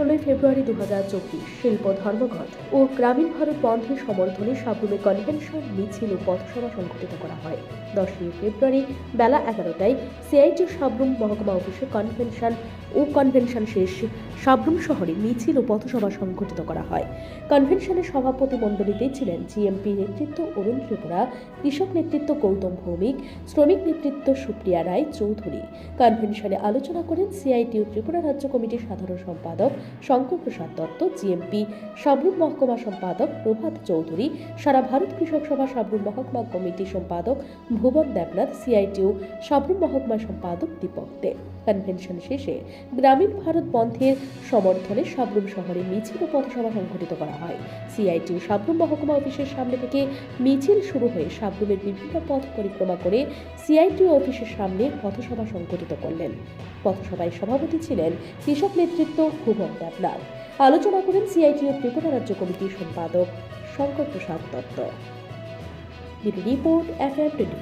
ষোলোই ফেব্রুয়ারি দু হাজার চব্বিশ, শিল্প ধর্মঘট ও গ্রামীণ ভারত বন্ধের সমর্থনে সাবরুমে কনভেনশন মিছিল ও পথসভা সংঘটিত করা হয়। দশই ফেব্রুয়ারি বেলা এগারোটায় সিআইটি সাবরুম মহকুমা অফিসে কনভেনশন ও কনভেনশন শেষ। সাবরুম শহরে মিছিল ও পথসভা সংঘটিত করা হয়। কনভেনশনের সভাপতি মণ্ডলীতে ছিলেন জিএমপি নেতৃত্ব অরুণ ত্রিপুরা, কৃষক নেতৃত্ব গৌতম ভৌমিক, শ্রমিক নেতৃত্ব সুপ্রিয়া রায় চৌধুরী। কনভেনশনে আলোচনা করেন সিআইটিউ ত্রিপুরা রাজ্য কমিটির সাধারণ সম্পাদক শঙ্কর প্রসাদ দত্ত, জিএমপি সাবরুম মহকুমা সম্পাদক প্রভাত চৌধুরী, সারা ভারত কৃষক সভা সাবরুম মহকুমা কমিটি সম্পাদক ভুবন দেবনাথ, সিআইটিউ সাবরুম মহকুমা সম্পাদক দীপক দে। কনভেনশন শেষে গ্রামীণ ভারত বন্ধের সমর্থনে সাবরুম শহরে মিছিল ও পথসভা সংঘটিত করা হয়। সিআইটিউ সাবরুম মহকুমা অফিসের সামনে থেকে মিছিল শুরু হয়ে সাবরুমের বিভিন্ন পথ পরিক্রমা করে সিআইটিউ অফিসের সামনে পথসভা সংঘটিত করলেন। পথসভায় সভাপতি ছিলেন কৃষক নেতৃত্ব ভুবন দেবনাথ আলোচনা করেন সিআইটিও ত্রিপুরা রাজ্য কমিটির সম্পাদক Shankar Prasad Dutta. Report F M twenty